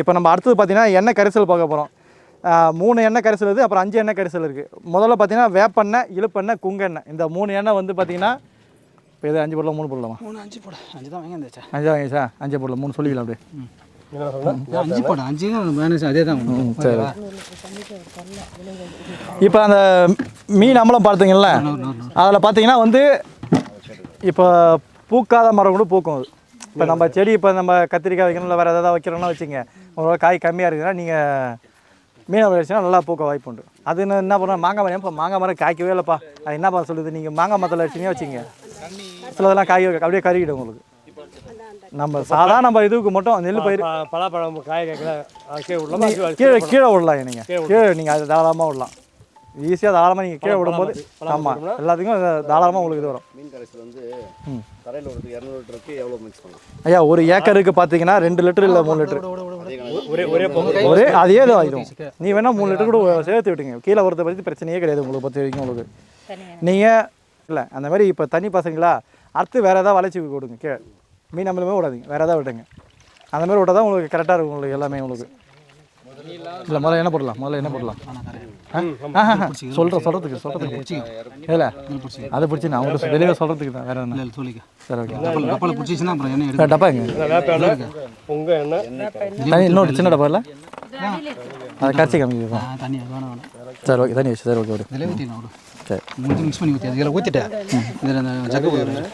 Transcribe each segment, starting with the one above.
இப்போ நம்ம அடுத்தது பார்த்தீங்கன்னா எண்ணெய் கரிசல் பார்க்க போகிறோம். மூணு எண்ணெய் கரிசல் இருக்குது அப்புறம் அஞ்சு எண்ணெய் கரிசல் இருக்குது. முதல்ல பார்த்தீங்கன்னா வேப்பெண்ணெய் இழுப்பெண்ணெய் குங்கெண்ணெய். இந்த மூணு எண்ணெய் வந்து பார்த்தீங்கன்னா இப்போ இது அஞ்சு பொருளா மூணு பொருளாமா மூணு அஞ்சு போட அஞ்சு தான் வாங்கி வந்துச்சா? அஞ்சு வாங்க சார் அஞ்சு பொருள் மூணு சொல்லிக்கலாம் அப்படியே. அஞ்சு போட அஞ்சு அதே தான் சரி. இப்போ அந்த மீன் அம்பலம் பார்த்தீங்கல்ல? அதில் பார்த்தீங்கன்னா வந்து இப்போ பூக்காத மரம் கூட பூக்கும் அது. இப்போ நம்ம செடி இப்போ நம்ம கத்திரிக்காய் வைக்கணும் இல்லை வேறு எதாவது வைக்கிறோம்னா வச்சுங்க ஒரு காய் கம்மியாக இருக்குதுன்னா நீங்கள் மீனை வச்சுன்னா நல்லா பூக்க வாய்ப்பு உண்டு. அது என்ன என்ன பண்ண மாங்காய் மரம் இப்போ மாங்காய் மரம் காய்க்கவே இல்லைப்பா. அது என்ன பண்ண சொல்லுது? நீங்கள் மாங்காய் மரத்தில் வச்சுனே வச்சுங்க சிலதெல்லாம் காய் அப்படியே கருகிடும் உங்களுக்கு. நம்ம சாதா நம்ம இதுக்கு மட்டும் நெல் பயிர் பலாப்பழம் காய கீழே கீழே விடலாம் நீங்கள் கீழே நீங்கள் அது தாராளமாக விடலாம். ஈஸியாக தாராளமாக நீங்கள் கீழே விடும்போது ஆமாம் எல்லாத்துக்கும் தாராளமாக உங்களுக்கு இது வரும். மீன் கரைசல் வந்து தரையில் ஒரு இரநூறு லிட்டருக்கு எவ்வளோ மிக்ஸ் பண்ணலாம்? ஐயா ஒரு ஏக்கருக்கு பார்த்தீங்கன்னா ரெண்டு லிட்டர் இல்லை மூணு லிட்டர். ஒரே ஒரே ஒரே அதே தான் ஆகிடும் நீ வேணால் மூணு லிட்டர் கூட சேர்த்து விட்டுங்க கீழே வரதை பற்றி பிரச்சனையே கிடையாது உங்களுக்கு பற்றி வரைக்கும் உங்களுக்கு. நீங்கள் இல்லை அந்த மாதிரி இப்போ தண்ணி பசங்களா அடுத்து வேறு ஏதாவது வளைச்சி கொடுங்க கீழே. மீன் நம்மளுமே விடாதீங்க. வேறு ஏதாவது விடுங்க அந்த மாதிரி விட்டால் தான் உங்களுக்கு கரெக்டாக இருக்கும் உங்களுக்கு எல்லாமே உங்களுக்கு. இல்லை முதல்ல என்ன போடலாம் முதல்ல என்ன போடலாம் சொல்கிறேன் சொல்கிறதுக்கு சொல்கிறதுக்கு இல்லை அதை பிடிச்சி நான் உங்களுக்கு தெளிவாக சொல்கிறதுக்கு தான். வேறு என்ன? சொல்லிக்க சரி ஓகே. கப்பலை பிடிச்சிச்சுன்னா அப்புறம் என்ன டப்பா எங்க எண்ணெய். தனி இன்னொரு சின்ன டப்பா இல்லை? அதை கரைச்சி காமிக்க ஆ, தண்ணி சரி ஓகே தண்ணி வச்சு சரி ஓகே விடு. சரி. மிக்ஸ் பண்ணி ஊற்றி இதில் ஊற்றிட்டேன் இதில் அந்த ஜக்கு போயிடும்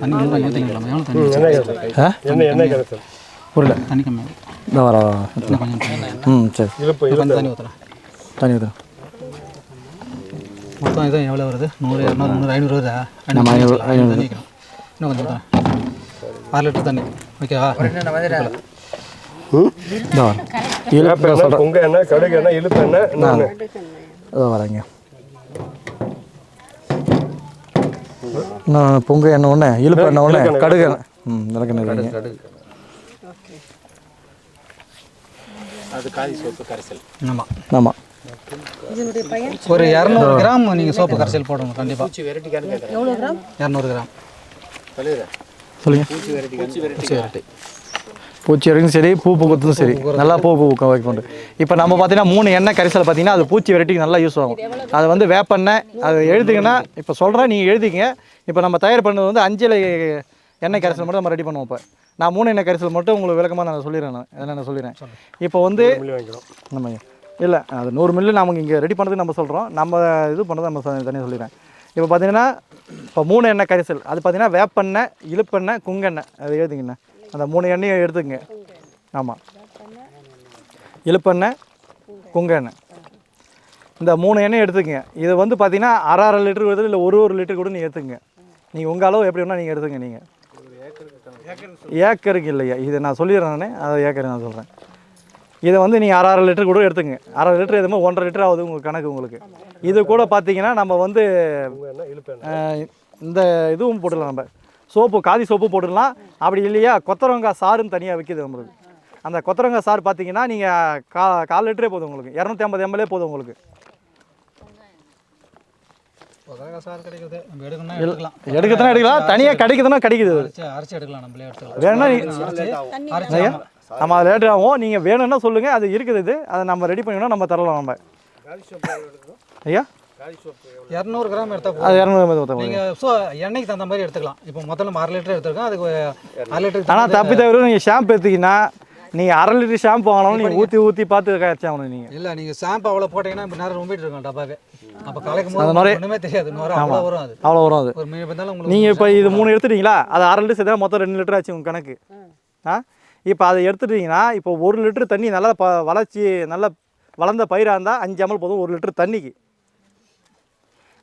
தண்ணி எவ்வளோ ஊற்றிக்கலாம் எவ்வளோ தண்ணி எண்ணெய் எண்ணெய் கரைசல் புரியல தண்ணி இந்த வர கொஞ்சம். ம் சரி. இழுப்பு தண்ணி ஊற்றலாம் தண்ணி ஊற்று மொத்தம் இது எவ்வளோ வருது? நூறு இரநூறு முந்நூறு ஐநூறு வருதா? நம்ம ஐநூறு, ஐநூறு. தண்ணி இன்னும் கொஞ்சம் ஊற்றலாம் ஆறு லிட்டர் தண்ணி. ஓகேவா இழுப்பு எண்ணெய் பொங்க எண்ணெய் கடுகு எண்ணெய் இழுப்பு இன்னொன்று இதோ வரேங்க இன்னும் பொங்க எண்ணெய் ஒன்று இழுப்பு எண்ணெய் ஒன்று கடுகு ம் விளக்கெண்ணெய் வைங்க ஆமாம் ஆமாம் ஒரு இரநூறு கிராம் நீங்கள் சோப்பு கரைசல் போடணும் கண்டிப்பாக இரநூறு கிராம். சொல்லுங்க. பூச்சி வெரைட்டி பூச்சி வரைக்கும் சரி பூ பூக்கத்தும் சரி. நல்லா பூ பூக்க வைக்கணும் இப்போ நம்ம பார்த்தீங்கன்னா மூணு எண்ணெய் கரிசல் பார்த்தீங்கன்னா அது பூச்சி வெரைட்டிக்கு நல்லா யூஸ் ஆகும். அது வந்து வேப்பெண்ணெய் அது எழுதிங்கன்னா இப்போ சொல்கிறேன் நீங்கள் எழுதிங்க இப்போ நம்ம தயார் பண்ணது வந்து அஞ்சலை எண்ணெய் கரிசல் மட்டும் நம்ம ரெடி பண்ணுவோம் இப்போ. நான் மூணு எண்ணெய் கரிசல் மட்டும் உங்களுக்கு விளக்கமாக நான் சொல்லிடுறேன் நான். என்னென்ன சொல்லிடுறேன். இப்போ வந்து நம்ம இல்லை அது நூறு மில்லு நமக்கு இங்கே ரெடி பண்ணதுக்கு நம்ம சொல்கிறோம் நம்ம இது பண்ணதை நம்ம தனியாக சொல்லிடுறேன். இப்போ பார்த்தீங்கன்னா இப்போ மூணு எண்ணெய் கரிசல் அது பார்த்தீங்கன்னா வேப்பெண்ணெய் இழுப்பெண்ணெய் குங்கெண்ணெய் அது எழுதிங்கண்ணே அந்த மூணு எண்ணெயை எடுத்துக்கங்க. ஆமாம் இழுப்பெண்ணெய் குங்கெண்ணெய் இந்த மூணு எண்ணெய் எடுத்துக்கங்க. இது வந்து பார்த்தீங்கன்னா அரை அரை லிட்டர் வருது இல்லை ஒரு ஒரு லிட்டர் கூட நீங்கள் எடுத்துக்கங்க. நீங்கள் உங்கள் அளவு எப்படி வேணால் நீங்கள் எடுத்துங்க நீங்கள் ஏக்கருக்கு இல்லையா? இது நான் சொல்லிடுறேன் நானே. அதை ஏக்கர் நான் சொல்கிறேன் இதை வந்து நீங்கள் அரை அரை லிட்டர் கூட எடுத்துங்க அரை லிட்டர் எதுவுமே ஒன்றரை லிட்டர் ஆகுது உங்களுக்கு கணக்கு உங்களுக்கு. இது கூட பார்த்தீங்கன்னா நம்ம வந்து இந்த இதுவும் போட்டுடலாம் நம்ம. சோப்பு காதி சோப்பு போட்டுடலாம். அப்படி இல்லையா கொத்தரவங்காய் சாறுன்னு தனியாக விற்கிது நம்மளுக்கு. அந்த கொத்தரவங்காய் சாறு பார்த்தீங்கன்னா நீங்கள் கா கால் லிட்டரே போதும் உங்களுக்கு. இரநூத்தி ஐம்பது எம்எல்ஏ போதும் உங்களுக்கு. சார் எடுக்கத்தானே எடுக்கலாம். தனியாக கிடைக்குதுன்னா கிடைக்குது. அது. அரைச்சி எடுக்கலாம் நம்மளே எடுத்துக்கலாம். வேணும்னா நம்ம அது லேட் ஆகும் நீங்கள் வேணும்னா சொல்லுங்கள் அது இருக்குது இது. அதை நம்ம ரெடி பண்ணிக்கணும் நம்ம தரலாம் நம்ம. ஐயா? இரநூறு கிராம் எடுத்தா போதும். அது இரநூறு ஊற்றலாம் நீங்கள் ஸோ எண்ணெய்க்கு தகுந்த மாதிரி எடுத்துக்கலாம். இப்போ முதல்ல அரை லிட்டர் எடுத்துருக்கோம். அதுக்கு அரை லிட்டர் ஆனால் தப்பி தவிர நீங்கள் ஷாம்பு எடுத்தீங்கன்னா நீங்கள் அரை லிட்டர் ஷாம்பு வாங்கணும் நீங்கள் ஊற்றி ஊற்றி பார்த்து காய்ச்சாகணும் நீங்கள் இல்லை நீங்கள் ஷாம்பு அவ்வளோ போட்டீங்கன்னா இப்போ நேரம் ரொம்பிட்டு இருக்கோம் டப்பாவே அப்போ கலைக்கும் போது ஒன்றுமே தெரியாது. நுர அவ்வளோ வரும் அது. அவ்வளோ வரும் அது. ஒரு மீன் உங்களுக்கு நீங்கள் இப்போ இது மூணு எடுத்துட்டீங்களா? அது அரை லிட்டர் சேர்த்தா மொத்தம் ரெண்டு லிட்டர் ஆச்சு உங்கள் கணக்கு. ஆ. இப்போ அதை எடுத்துட்டீங்கன்னா இப்போ ஒரு லிட்டர் தண்ணி நல்லா ப வளர்ச்சி நல்லா வளர்ந்த பயிராக இருந்தால் அஞ்சு அமல் போதும் ஒரு லிட்டர் தண்ணிக்கு.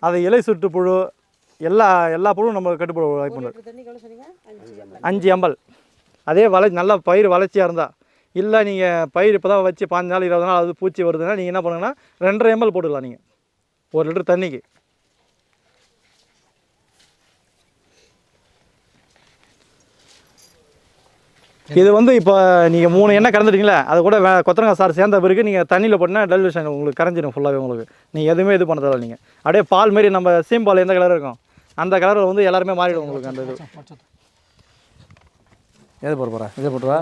அது இலை சுட்டு புழு எல்லா எல்லா புழுவும் நம்ம கட்டுப்பட வாய்ப்பு உண்டு. அஞ்சு எம்பல் அதே வள நல்ல பயிர் வளர்ச்சியாக இருந்தால் இல்லை நீங்கள் பயிர் இப்போ தான் வச்சு பாஞ்சு நாள் இருபது நாள் அது பூச்சி வருதுன்னா நீங்கள் என்ன பண்ணுங்கன்னா ரெண்டரை எம்எல் போட்டுக்கலாம் நீங்கள் ஒரு லிட்டர் தண்ணிக்கு. இது வந்து இப்போ நீங்கள் மூணு எண்ணெய் கறந்துட்டீங்களா அது கூட வே கொத்தரங்காய் சாறு சேர்ந்த பிறகு நீங்கள் தண்ணியில் போட்டினா டெலிவரிஷன் உங்களுக்கு கரைஞ்சிடும் ஃபுல்லாகவே உங்களுக்கு. நீங்கள் எதுவுமே இது பண்ண தேவை நீங்கள் அப்படியே பால் மாரி நம்ம சீம்பால் எந்த கலர் இருக்கும்? அந்த கலரில் வந்து எல்லாருமே மாறிடும் உங்களுக்கு அந்த இது. எது போட போகிறேன் இதை போட்டுவா?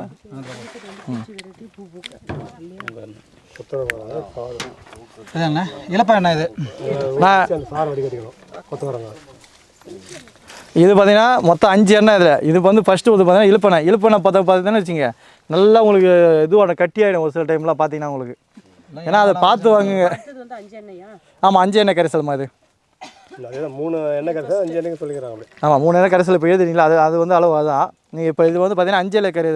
இலப்பா என்ன? இது? நான் வடிகட்டிக்கணும். கொத்தவரங்காய் இது பார்த்தீங்கன்னா மொத்தம் அஞ்சு எண்ணெய் இதில். இது வந்து ஃபஸ்ட்டு வந்து பார்த்தீங்கன்னா இழுப்பெண்ணெய். இழுப்பெண்ணெய் பார்த்தா பார்த்தீங்கன்னா வச்சுங்க நல்லா உங்களுக்கு இதுவோட கட்டி ஆகிடும் ஒரு சில டைம்லாம் பார்த்தீங்கன்னா உங்களுக்கு. ஏன்னா அதை பார்த்து வாங்குங்க. ஆமாம் அஞ்சு எண்ணெய்? கரைசல்மா இது. அதே தான் மூணு எண்ணெய் கரைசல் அஞ்சு எண்ணெய் சொல்லிக்கிறாங்க அப்படி. ஆமாம் மூணு எண்ணெய் கரைசல் இப்போ எழுதுறீங்களா அது அது வந்து அளவு அதுதான் நீங்கள் இப்போ இது வந்து பார்த்தீங்கன்னா அஞ்சு எண்ணெய் கரை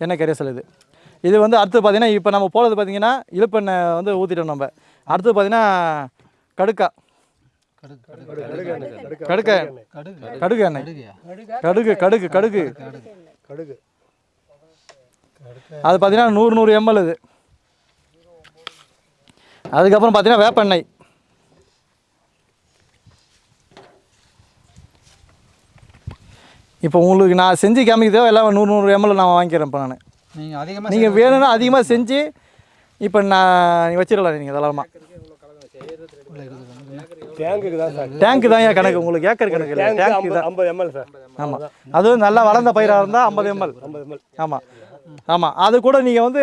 எண்ணெய் கரைசல் இது. இது வந்து அடுத்து பார்த்தீங்கன்னா இப்போ நம்ம போகிறது பார்த்தீங்கன்னா இழுப்பெண்ணெய் வந்து ஊற்றிட்டோம் நம்ம. அடுத்து பார்த்தீங்கன்னா கடுக்கா. கடுக்க கடுகு எண்ணெய். கடுகு கடுகு கடுகு. கடுகு அது பார்த்தீங்கன்னா நூறு நூறு எம்எல் இது அதுக்கப்புறம் பார்த்தீங்கன்னா வேப்பெண்ணெய். இப்போ உங்களுக்கு நான் செஞ்சு காமிக்கிறதோ எல்லாம் நூறு நூறு எம்எல் நான் வாங்கிக்கிறேன் இப்போ நான். நீங்கள் அதிகமாக நீங்கள் வேணும்னா அதிகமாக செஞ்சு இப்போ நான் வச்சிடலாம் நீங்கள் தாராளமாக டேங்குக்கு தான் சார். டேங்க்கு தான் ஏன் கணக்கு? உங்களுக்கு ஏக்கர் கணக்கு இல்லை டேங்க் ஐம்பது தான். ஐம்பது எம்எல் சார். ஆமாம் அதுவும் நல்லா வளர்ந்த பயிராக இருந்தால் ஐம்பது எம்எல் ஐம்பது எம்எல் ஆமாம் ஆமாம் அது கூட நீங்கள் வந்து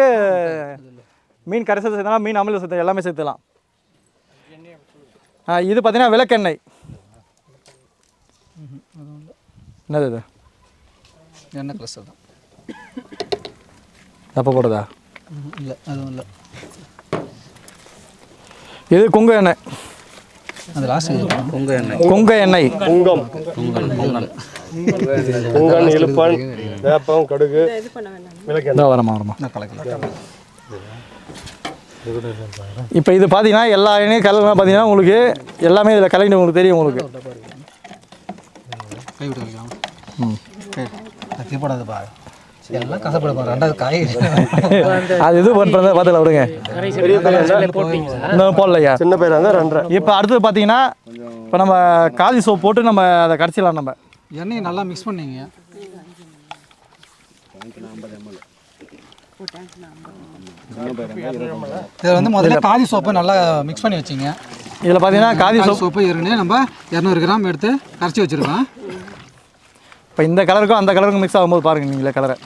மீன் கரைசல் சேர்த்தலாம் மீன் அமில சேர்த்து எல்லாமே சேர்த்துலாம். இது பார்த்தீங்கன்னா விளக்கெண்ணெய். என்னது இது? எண்ணெய் ப்ளஸ் தான். தப்ப போடுதா? இல்லை அதுவும் இல்லை. இது குங்க எண்ணெய். அது லாஸ்ட் உங்கள் எண்ணெய். குங்க எண்ணெய். புங்கம். புங்கன் இழுப்பன் வேப்பம் கடுகு விளக்கெண்ணெய் இதோ வரமா வரமா நான் கலக்கலாம் இப்போ இது பார்த்தீங்கன்னா எல்லா எண்ணெயும் கலர்லாம் பார்த்தீங்கன்னா உங்களுக்கு எல்லாமே இதில் கலந்து உங்களுக்கு தெரியும் உங்களுக்கு. கை விட்டு வைக்கலாம். ம். கை கத்தி போடாது பா எல்லாம் கசப்பட போகிறேன் ரெண்டாவது காய். அது இது பண்ணுறத பார்த்துல விடுங்க. இன்னும் போடலையா? சின்ன பயிராக இருந்தால் ரெண்டரை. இப்போ அடுத்தது பார்த்தீங்கன்னா இப்போ நம்ம காதி சோப் போட்டு நம்ம அதை கரைச்சிடலாம் நம்ம. எண்ணெயை நல்லா மிக்ஸ் பண்ணீங்க. இதில் வந்து முதல்ல காதி சோப்பு நல்லா மிக்ஸ் பண்ணி வச்சிங்க. இதில் பார்த்தீங்கன்னா காதி சோப் சோப்பு ஏற்கனவே நம்ம இரநூறு கிராம் எடுத்து கரைச்சி வச்சுருக்கோம். இப்போ இந்த கலருக்கும் அந்த கலருக்கும் மிக்ஸ் ஆகும்போது பாருங்க நீங்களே கலரை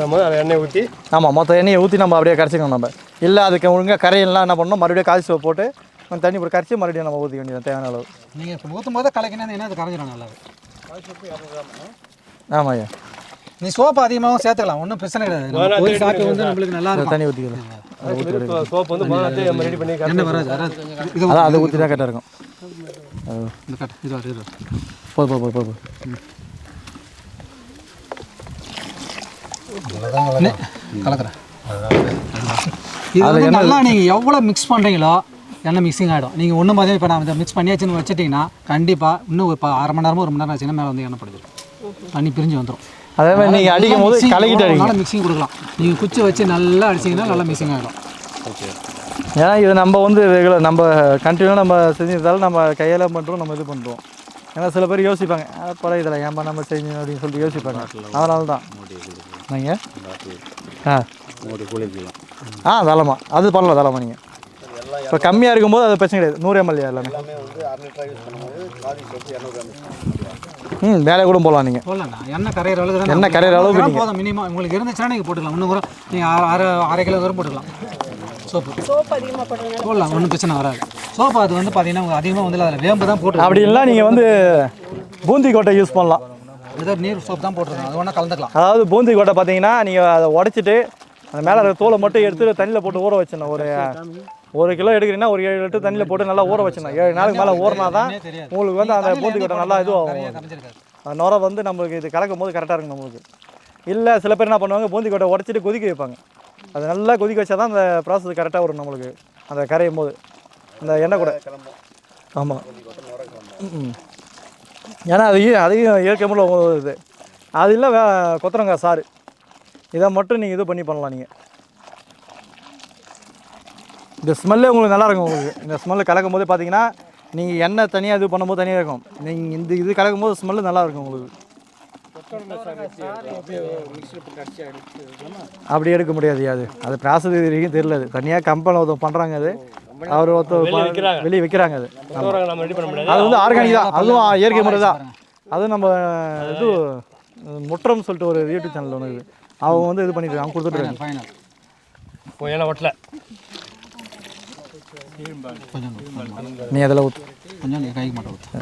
நம்ம எண்ணெய் ஊற்றி ஆமாம் மொத்த எண்ணெயை ஊற்றி நம்ம அப்படியே கரைச்சிக்கணும் நம்ம. இல்லை அதுக்கு ஒழுங்காக கரையெல்லாம் என்ன பண்ணணும்? மறுபடியும் காதி சோப் போட்டு கொஞ்சம் தண்ணி போட்டு கரைச்சி மறுபடியும் நம்ம ஊற்றி வேண்டியது தேவையான அளவு. நீங்கள் இப்போ ஊற்றும் போது கலக்கினா என்ன அது கரைஞ்சிடும் நல்லா. ஆமாம் ஐயா. நீ சோப்பு அதிகமாகவும் சேர்த்துக்கலாம். ஒன்றும் பிரச்சனை கிடையாது. ஒரு சாக்கு வந்து நம்மளுக்கு நல்லா இருக்கும். தண்ணி ஊற்றிக்கலாம் சோப்பு வந்து நம்ம ரெடி பண்ணி வராது? அதான் அதை ஊற்றி தான் கரெக்டாக இருக்கும். இது இது கலக்குறேன். இது நல்லா நீங்கள் எவ்வளோ மிக்ஸ் பண்ணுறீங்களோ எண்ணெய் மிக்சிங் ஆகிடும் நீங்கள் ஒன்றும் பார்த்தீங்கன்னா இப்போ நான் மிக்ஸ் பண்ணியாச்சுன்னு வச்சுட்டிங்கன்னா கண்டிப்பாக இன்னும் ஒரு ப- அரை மணி நேரமோ ஒரு மணி நேரம் ஆச்சுன்னா மேலே வந்து எண்ணெய் படுது தண்ணி பிரிஞ்சு வந்துடும் அதே மாதிரி நீங்கள் அடிக்கும் போது கலக்கிட்டு அடிங்க. நல்லா மிக்சிங் கொடுக்கலாம். நீங்கள் குச்சி வச்சு நல்லா அடிச்சிங்கன்னா நல்லா மிக்சிங் ஆகிடும் ஏன்னா இது நம்ம வந்து ரெகுலர் நம்ம கண்டினியூ நம்ம செஞ்சதால நம்ம கையால் பண்ணுறோம் நம்ம இது பண்ணுறோம் ஏன்னா சில பேர் யோசிப்பாங்க பல இதில் ஏன்பா நம்ம செஞ்சோம் அப்படின்னு சொல்லிட்டு யோசிப்பாங்க. அதனால தான். நீங்கள் ஆ. ஆ அது பண்ணலாம் தாராளமா நீங்கள் இப்போ கம்மியாக இருக்கும்போது அது பிரச்சனை கிடையாது. நூறு எம்எல்ஏ எல்லாமே. ம் வேலை கூட போகலாம் நீங்கள் போடலாண்ணா எண்ணெய் கரையிற அளவுக்கு தான் எண்ணெய் கரையிற அளவுக்கு போதும். மினிமம் உங்களுக்கு இருந்துச்சுன்னா நீங்கள் போட்டுக்கலாம். இன்னும் கூட நீங்கள் அரை அரை கிலோ வரும் போட்டுக்கலாம். சோப்பு. சோப்பு அதிகமாக போடலாம். ஒன்றும் பிரச்சனை வராது. சோப்பு அது வந்து பார்த்தீங்கன்னா உங்களுக்கு அதிகமாக வந்து அதில் வேம்பு தான் போட்டு அப்படி இல்லைனா நீங்கள் வந்து பூந்தி கோட்டை யூஸ் பண்ணலாம். ஏதோ நீர் சோப்பு தான் போட்டுருக்கோம் அது ஒன்றா கலந்துக்கலாம். அதாவது பூந்தி கோட்டை பார்த்தீங்கன்னா நீங்கள் அதை உடச்சிட்டு அந்த மேலே இருக்கிற தோலை மட்டும் எடுத்து தண்ணியில் போட்டு ஊற வச்சிடணும். ஒரு ஒரு கிலோ எடுக்கிறீங்கன்னா ஒரு ஏழு லிட்டர் தண்ணியில் போட்டு நல்லா ஊற வச்சிடணும். ஏழு நாளுக்கு மேலே ஊறினா தான். உங்களுக்கு வந்து அந்த பூந்தி கோட்டை நல்லா இதுவாகும். நுரை வந்து நம்மளுக்கு இது கலக்கும் போது கரெக்டாக இருக்கும் நம்மளுக்கு. இல்லை சில பேர் என்ன பண்ணுவாங்க பூந்தி கொட்டை உடச்சிட்டு கொதிக்க வைப்பாங்க. அது நல்லா கொதிக்க வச்சா தான் அந்த ப்ராசஸ் கரெக்டாக வரும் நம்மளுக்கு. அந்த கரையும் போது. அந்த எண்ணெய் கூட. ஆமாம் ம். ஏன்னா அதையும் அதையும் இயற்கை முறையில் இது அது இல்லை வே கொத்தரங்காய் சாறு. இதை மட்டும் நீங்கள் இது பண்ணி பண்ணலாம் நீங்கள் இந்த ஸ்மெல்லே உங்களுக்கு நல்லாயிருக்கும் உங்களுக்கு. இந்த ஸ்மெல்லு கலக்கும் போது பார்த்தீங்கன்னா நீங்கள் எண்ணெய் தனியாக இது பண்ணும்போது தனியாக இருக்கும். நீங்கள் இந்த இது கலக்கும் போது ஸ்மெல்லு நல்லாயிருக்கும் உங்களுக்கு. அப்படி எடுக்க முடியாது அது. அது ப்ராசஸ் வரைக்கும் தெரியல அது. தனியாக கம்பெனி பண்ணுறாங்க அது. அவர் ஒருத்தர் வெளியே விற்கிறாங்க அது. கொத்தவரங்காய் நம்ம ரெடி பண்ண முடியாது. அது வந்து ஆர்கானிக் தான். அதுவும் இயற்கை முறை தான் அதுவும் நம்ம இது முற்றம் சொல்லிட்டு ஒரு யூடியூப் சேனல் ஒன்று இருக்குது. அவங்க வந்து இது பண்ணிட்டு அவங்க கொடுத்துட்டு ஏன்னா ஒட்டல நீ அதில் ஊற்று கொஞ்சம் கைக்கு மட்டும் ஊற்று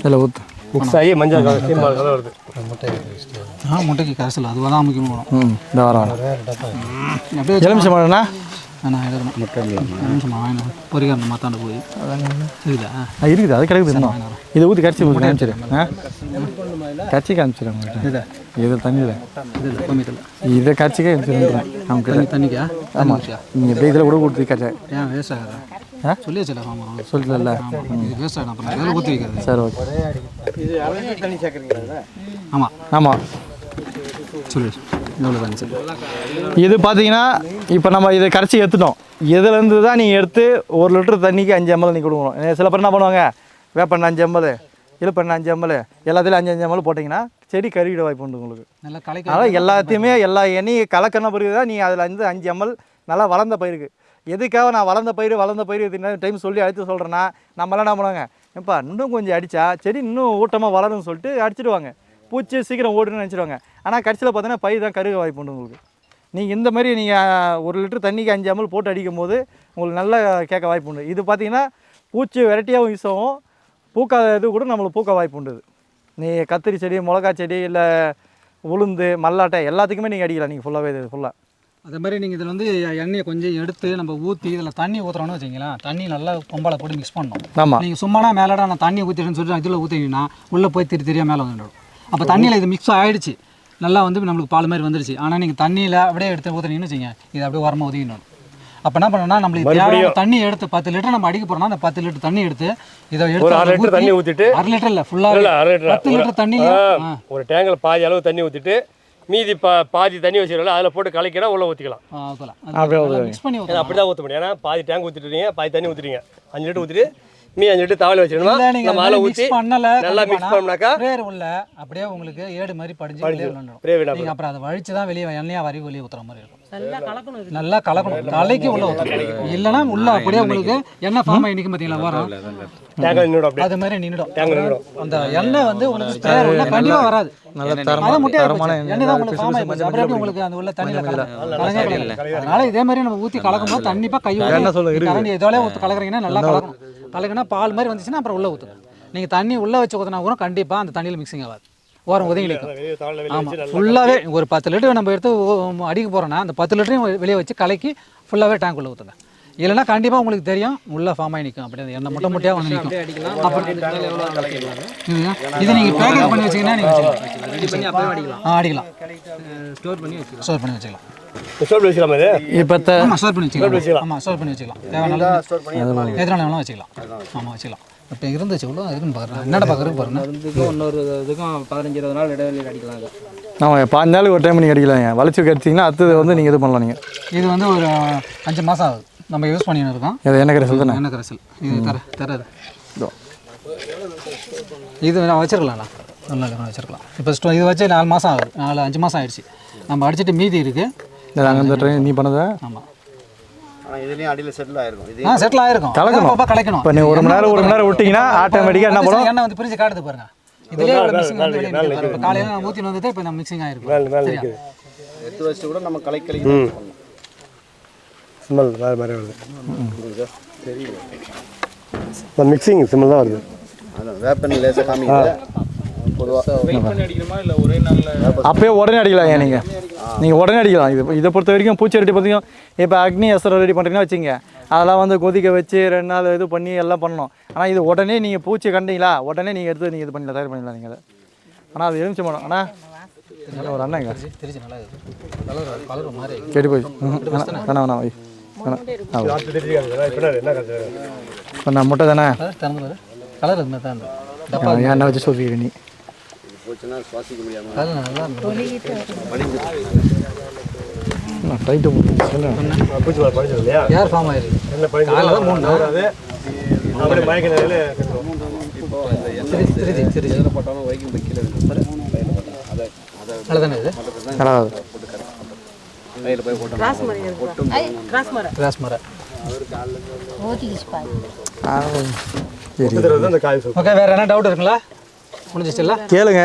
இதில் ஊற்று மிக்ஸ் ஆகி மஞ்சள் கலர் சீம்பால் கலர் வருது. ஆ முட்டைக்கு கரைசல். அது தான் முக்கியமாக வேணும் ம் இந்த வர அப்படியே எலுமிச்சம் பழம்னா இருக்குது? அது கிடைக்குது இதை ஊற்றி கரைச்சி ஊற்றி காமிச்சிரு ஆ? கரைச்சி காமிச்சிரு அவங்ககிட்ட இதை இது தண்ணியில் இது இல்லை கோமியத்தில் இதை கரைச்சிக்கே காமிச்சிருக்கிறேன் அவங்க தண்ணி தண்ணிக்கா? ஆமாம் நீங்கள் இதில் கூட கொடுத்து கரைச்சா ஏன் வேஸ்ட் ஆகாதா? ஆ? சொல்லி வச்சல ஆமாம் சொல்லல இது வேஸ்ட் ஆகிடும் அப்புறம் எதில் ஊற்றி வைக்கிறது சரி ஓகே. ஆமாம் ஆமாம் சொல்லு. எவ்வளோ தண்ணி சொல்லு இது பார்த்தீங்கன்னா இப்போ நம்ம இதை கரைச்சி எடுத்துட்டோம். இதுலேருந்து தான் நீங்கள் எடுத்து ஒரு லிட்டர் தண்ணிக்கு அஞ்சு எம்எல் நீங்கள் கொடுக்கணும். சில பேர் என்ன பண்ணுவாங்க வேப்பெண்ணெய் அஞ்சு எம்எல் இழுப்பெண்ணெய் அஞ்சு எம்எல் எல்லாத்துலேயும் அஞ்சு அஞ்சு எம்எல் போட்டிங்கன்னா செடி கருகிட வாய்ப்பு உண்டு உங்களுக்கு. நல்லா கலைக்க அதனால் எல்லாத்தையுமே எல்லா எண்ணெயும் கலக்கின பிறகு தான் நீங்கள் அதில் வந்து அஞ்சு எம்எல் நல்லா வளர்ந்த பயிருக்கு. எதுக்காக நான் வளர்ந்த பயிர் வளர்ந்த பயிர் இது டைம் சொல்லி அடித்து சொல்கிறேன்னா நம்மளாம் என்ன பண்ணுவாங்க? ஏப்பா இன்னும் கொஞ்சம் அடித்தா செடி இன்னும் ஊட்டமாக வளரும்னு சொல்லிட்டு அடிச்சிடுவாங்க. பூச்சி சீக்கிரம் ஓடுன்னு நினச்சிடுவாங்க. ஆனால் கடைசியில் பார்த்தீங்கன்னா பயிர் தான் கருக வாய்ப்பு உண்டு உங்களுக்கு. நீங்கள் இந்த மாதிரி நீங்கள் ஒரு லிட்டர் தண்ணிக்கு அஞ்சு அமல் போட்டு அடிக்கும் போது உங்களுக்கு நல்லா கேட்க வாய்ப்பு உண்டு. இது பார்த்தீங்கன்னா பூச்சி வெரைட்டியாகவும் யூஸ் ஆகும் பூக்காத இது கூட நம்மளுக்கு பூக்க வாய்ப்பு உண்டுது நீ கத்திரி செடி மிளகா செடி இல்லை உளுந்து மல்லாட்டை எல்லாத்துக்குமே நீங்கள் அடிக்கலாம். நீங்கள் ஃபுல்லாகவே இது ஃபுல்லாக அதே மாதிரி நீங்கள் இதில் வந்து எண்ணெயை கொஞ்சம் எடுத்து நம்ம ஊற்றி இதில் தண்ணி ஊற்றுறோன்னு வச்சிங்களேன் தண்ணி நல்லா கொம்பால போட்டு மிக்ஸ் பண்ணணும். ஆமாம் நீங்கள் சும்மானா மேலடா நான் தண்ணி ஊற்றிட்டேன்னு சொல்லிட்டு இதில் ஊற்றிங்கன்னா உள்ளே போய் திரி தெரியா மேலே வந்துடும். அப்போ தண்ணியில் இது மிக்ஸ் ஆகிடுச்சு நல்லா வந்து நம்மளுக்கு பால் மாதிரி வந்துடுச்சு ஆனால் நீங்கள் தண்ணியில் அப்படியே எடுத்து ஊற்றுனீங்கன்னு வச்சுங்க இது அப்படியே உரமாக ஒதுங்கிடணும் அப்போ என்ன பண்ணணும்னா நம்மளுக்கு தேவையான தண்ணி எடுத்து பத்து லிட்டர் நம்ம அடிக்க போகிறோம்னா அந்த பத்து லிட்டர் தண்ணி எடுத்து இதை எடுத்து அரை லிட்டர் தண்ணி ஊற்றிட்டு அரை லிட்டர் இல்லை ஃபுல்லாக பத்து லிட்டர் தண்ணி ஒரு டேங்கில் பாதி அளவு தண்ணி ஊற்றிட்டு மீதி பா பாதி தண்ணி வச்சுருக்கல அதில் போட்டு கலக்கினா உள்ளே ஊற்றிக்கலாம். அப்படியே அப்படி தான் ஊற்ற முடியும். ஏன்னா பாதி டேங்க் ஊற்றிட்டுறீங்க பாதி தண்ணி ஊற்றிட்டீங்க அஞ்சு லிட்டர் ஊற்றிட்டு மீ அஞ்சு லிட்டர் தவளை வச்சிடணுமா நம்ம அது அதில் ஊற்றி mix பண்ணல நல்லா மிக்ஸ் பண்ணோம்னாக்கா ஸ்ப்ரேயர் உள்ள அப்படியே உங்களுக்கு ஏடு மாதிரி படிஞ்சு நீங்க அப்புறம் அதை வழிச்சு தான் வெளியே எண்ணெயா வரி வெளியே ஊத்துற மாதிரி இருக்கும். நல்லா கலக்கணும் கலைக்கு உள்ள ஊற்றணும் இல்லைன்னா உள்ள அப்படியே உங்களுக்கு எண்ணெய் ஃபார்ம் ஆகி நிற்கும் பார்த்தீங்களா? வரும். அது மாதிரி நின்றுடும் அந்த எண்ணெய் வந்து உங்களுக்கு ஸ்ப்ரேயர் உள்ள கண்டிப்பா வராது. அதனால இதே மாதிரி நம்ம ஊற்றி கலக்கும்போது கண்டிப்பா கை? கரண்டி எதோலே ஊற்றி கலக்குறீங்கன்னா நல்லா கலக்கணும். கலக்குனா பால் மாதிரி வந்துச்சுன்னா அப்புறம் உள்ள ஊற்றுங்க நீங்கள் தண்ணி உள்ள வச்சு ஊற்றினா கூட கண்டிப்பா அந்த தண்ணியில் மிக்சிங் ஆகாது. ஓரம் ஒதுங்கி நிற்கும் ஆமாம் ஃபுல்லாகவே ஒரு பத்து லிட்டர் நம்ம எடுத்து அடிக்க போகிறோன்னா அந்த பத்து லிட்டரையும் வெளியே வச்சு கலக்கி ஃபுல்லாகவே டேங்க் உள்ள ஊற்றுங்க இல்லைன்னா கண்டிப்பாக உங்களுக்கு தெரியும் உள்ள ஃபார்ம் ஆகி நிற்கும் அப்படியே அந்த எண்ணெய் முட்டை முட்டையாக வந்து நிற்கும் அப்புறம் இதுங்க. இது நீங்கள் பேக்கேஜ் பண்ணி வச்சீங்கன்னா நீங்கள் வச்சுக்கலாம். ஆ அடிக்கலாம். ஸ்டோர் பண்ணி வச்சுக்கலாம். ஸ்டோர் பண்ணி வச்சுக்கலாம். ஸ்டோப் வச்சுக்கலாமா இது? இப்போ ஸ்டோர் பண்ணி வச்சுக்கலாம். ஆமாம் ஸ்டோர் பண்ணி வச்சுக்கலாம். தேவையான எத்தனை வேணாலும் வச்சுக்கலாம். ஆமாம் வச்சுக்கலாம். இப்போ இருந்துச்சு இவ்வளோ இருக்குன்னு பார்க்குறேன் என்னடா பார்க்குறது பாருங்க. இதுக்கும் இன்னொரு இதுக்கும் பதினஞ்சு இருபது நாள் இடைவெளியில் அடிக்கலாம் அது. ஆமாம் பாஞ்சு நாளுக்கு ஒரு டைம் நீங்கள் அடிக்கலாங்க வளைச்சி கடிச்சிங்கன்னா அடுத்தது வந்து நீங்கள் இது பண்ணலாம் நீங்கள் இது வந்து ஒரு அஞ்சு மாதம் ஆகுது. நம்ம யூஸ் பண்ணின்னு இருக்கோம். இது என்ன கரை சொல்லுங்க என்ன கரைசல். இது தர தராது. இது. நான் வச்சிருக்கலாம்ண்ணா நல்ல நல்லா வச்சிருக்கலாம். இப்போ ஸ்டோ இது வச்சு நாலு மாதம் ஆகுது. நாலு அஞ்சு மாதம் ஆயிடுச்சு. நம்ம அடிச்சிட்டு மீதி இருக்குது இது அங்கே இந்த ட்ரெயின் நீ பண்ணதை? ஆமாம் இதுலேயும் அடியில் செட்டில் ஆயிருக்கும். இது செட்டில் ஆயிருக்கும். கலக்கணும். கலக்கணும். இப்போ நீ ஒரு மணி நேரம் ஒரு மணி நேரம் விட்டிங்கன்னா ஆட்டோமேட்டிக்காக என்ன பண்ணும்? எண்ணெய் வந்து பிரிஞ்சு காட்டுது பாருங்க. இதுலேயே ஒரு மிக்சிங் வந்து. இப்போ காலையில் நான் ஊற்றி வந்துட்டு இப்போ நம்ம மிக்சிங் ஆயிருக்கும். மேலே மேலே நிற்குது எடுத்து வச்சுட்டு கூட நம்ம கலை. பண்ணலாம் ஸ்மெல் வேறு மாதிரி வருது. இந்த மிக்சிங் ஸ்மெல் தான் வருது. அதான் வேப்பெண்ணெய் லேசாக காமிக்குது. பொதுவாக அப்பயே உடனே அடிக்கலாம் ஏன் நீங்கள் நீங்கள் உடனே அடிக்கலாம். இது இதை பொறுத்த வரைக்கும் பூச்சி ரெடி பார்த்தீங்கன்னா இப்போ அக்னி அஸ்திரம் ரெடி பண்ணுறீங்கன்னா வச்சுங்க அதெல்லாம் வந்து கொதிக்க வச்சு ரெண்டு நாள் இது பண்ணி எல்லாம் பண்ணணும். ஆனால் இது உடனே நீங்கள் பூச்சி கண்டீங்களா? உடனே நீங்கள் எடுத்து நீங்கள் இது பண்ணிடலாம் தயார் பண்ணிடலாம் நீங்கள் ஆனால் அது எலுமிச்சை மரம் அண்ணா இங்க ஒரு அண்ணாங்க. நல்லா கெட்டு போய் வேணாம் வேணாம் வை. இப்போ நான் முட்டை தானே? கலர் என்ன வச்சு சொல்லிக்கிறேன் நீ? போச்சுன்னா சுவாசிக்க முடியாமல் டைட்டு இல்லையா? யார் ஃபார்ம் ஆயிருக்கு. ஓகே வேறு என்ன டவுட் இருக்குங்களா? முடிஞ்சிச்சுல்ல கேளுங்க.